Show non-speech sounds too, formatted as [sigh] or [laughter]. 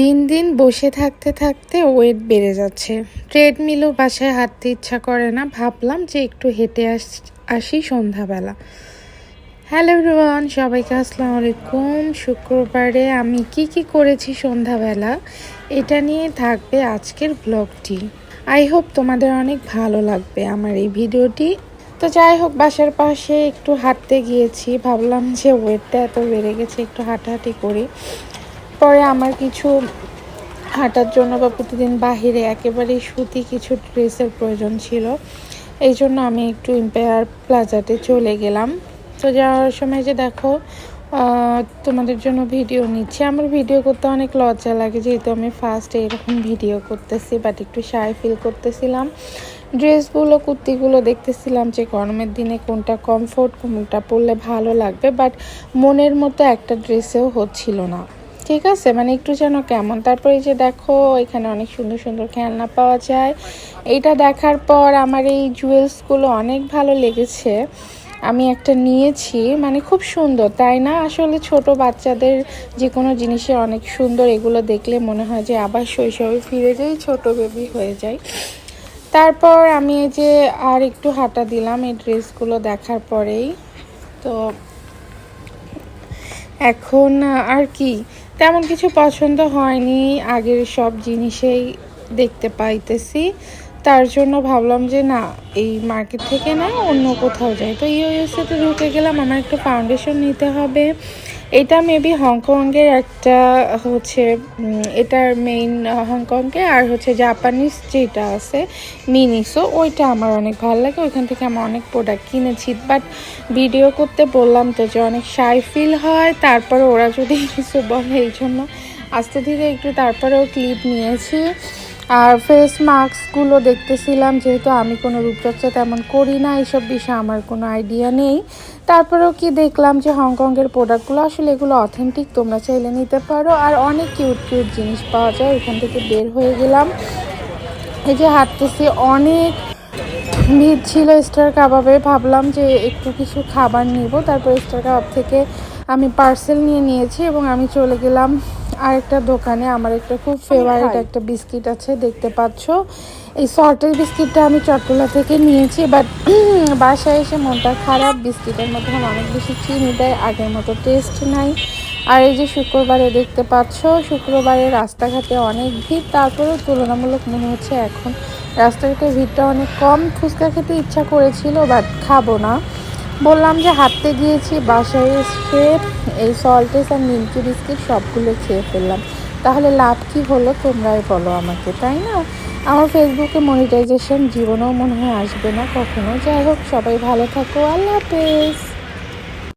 দিন দিন বসে থাকতে থাকতে ওয়েট বেড়ে যাচ্ছে। ট্রেডমিলও বাসায় হাঁটতে ইচ্ছা করে না। ভাবলাম যে একটু হেঁটে আস আসি সন্ধ্যাবেলা। হ্যালো এভরিওয়ান, সবাইকে আসসালামু আলাইকুম। শুক্রবারে আমি কি কি করেছি সন্ধ্যাবেলা, এটা নিয়ে থাকবে আজকের ব্লগটি। আই হোপ তোমাদের অনেক ভালো লাগবে আমার এই ভিডিওটি। তো যাই হোক, বাসার পাশে একটু হাঁটতে গিয়েছি। ভাবলাম যে ওয়েটটা এত বেড়ে গেছে, একটু হাঁটাহাঁটি করি। পরে আমার কিছু হাঁটার জন্য বা প্রতিদিন বাহিরে একেবারেই সুতি কিছু ড্রেসের প্রয়োজন ছিল। এই জন্য আমি একটু এম্পায়ার প্লাজাতে চলে গেলাম। তো যাওয়ার সময় যে দেখো তোমাদের জন্য ভিডিও নিচ্ছি। আমার ভিডিও করতে অনেক লজ্জা লাগে, যেহেতু আমি ফার্স্ট এরকম ভিডিও করতেছি বাট একটু শাই ফিল করতেছিলাম। ড্রেসগুলো, কুর্তিগুলো দেখতেছিলাম যে গরমের দিনে কোনটা কমফোর্ট কোনটা পরলে ভালো লাগবে বাট মনের মতো একটা ড্রেসেও হচ্ছিল না। ঠিক আছে? মানে একটু যেন কেমন? তারপরে যে দেখো, এখানে অনেক সুন্দর সুন্দর খেলনা পাওয়া যায়। এইটা দেখার পর আমার এই জুয়েলসগুলো অনেক ভালো লেগেছে। আমি একটা নিয়েছি মানে খুব সুন্দর, তাই না? আসলে ছোট বাচ্চাদের যে কোনো জিনিসে অনেক সুন্দর, এগুলো দেখলে মনে হয় যে আবার শৈশবে ফিরে যাই, ছোট বেবি হয়ে যায় তারপর আমি এই যে আর একটু হাঁটা দিলাম এই ড্রেসগুলো দেখার পরেই। তো এখন আর কি? তেমন কিছু পছন্দ হয়নি। আগের সব জিনিসেই দেখতে পাইতেছি। তার জন্য ভাবলাম যে না, এই মার্কেট থেকে না অন্য কোথাও যাই। তো ইউএসএতে ঢুকে গেলাম, আমার একটা ফাউন্ডেশন নিতে হবে। এটা মেবি হংকংয়ের একটা হচ্ছে এটার মেইন হংকংকে আর হচ্ছে জাপানিজ যেটা আছে মিনিসো ওইটা আমার অনেক ভালো লাগে। ওইখান থেকে আমি অনেক প্রোডাক্ট কিনেছি। বাট ভিডিও করতে বললাম তো যে অনেক শাই ফিল হয়। তারপরে ওরা যদি [laughs] কিছু বলে এই জন্য আস্তে ধীরে একটু তারপরেও ক্লিপ নিয়েছি। আর ফেস মাস্কগুলো দেখতেছিলাম, যেহেতু আমি কোনো রূপচর্চা তেমন করি না এইসব বিষয়ে আমার কোনো আইডিয়া নেই। তারপরেও কি দেখলাম যে হংকংয়ের প্রোডাক্টগুলো আসলে এগুলো অথেন্টিক তোমরা চাইলে নিতে পারো। আর অনেক কিউট কিউট জিনিস পাওয়া যায় ওইখান থেকে বের হয়ে গেলাম। এই যে হাঁটতেছি, অনেক ভিড় ছিল স্টার কাবাবে, ভাবলাম যে একটু কিছু খাবার নিব। তারপর স্টার কাবাব থেকে আমি পার্সেল নিয়ে নিয়েছি এবং আমি চলে গেলাম আরেকটা দোকানে আমার একটা খুব ফেভারিট একটা বিস্কিট আছে দেখতে পাচ্ছ। এই সল্টের বিস্কিটটা আমি চট্টলা থেকে নিয়েছি বাট [clears throat] বাসায় এসে মনটা খারাপ। বিস্কিটের মধ্যে অনেক বেশি চিনি দেয় আগের মতো টেস্ট নাই। আর এই যে শুক্রবারে দেখতে পাচ্ছ শুক্রবারে রাস্তাঘাটে অনেক ভিড় তারপরেও তুলনামূলক মনে হচ্ছে এখন রাস্তাঘাটে ভিড়টা অনেক কম। ফুচকা খেতে ইচ্ছা করেছিল বাট খাব না। বললাম যে হাঁটতে গিয়েছি, বাসায় এসে এই সল্টেস আর নিমকি বিস্কিট সবগুলো খেয়ে ফেললাম। তাহলে লাভ কি হলো? তোমরাই বলো আমাকে, তাই না? আমার ফেসবুকে মনিটাইজেশন জীবনেও মনে হয় আসবে না কখনো। যাই হোক, সবাই ভালো থাকো। আল্লাহ হাফেজ।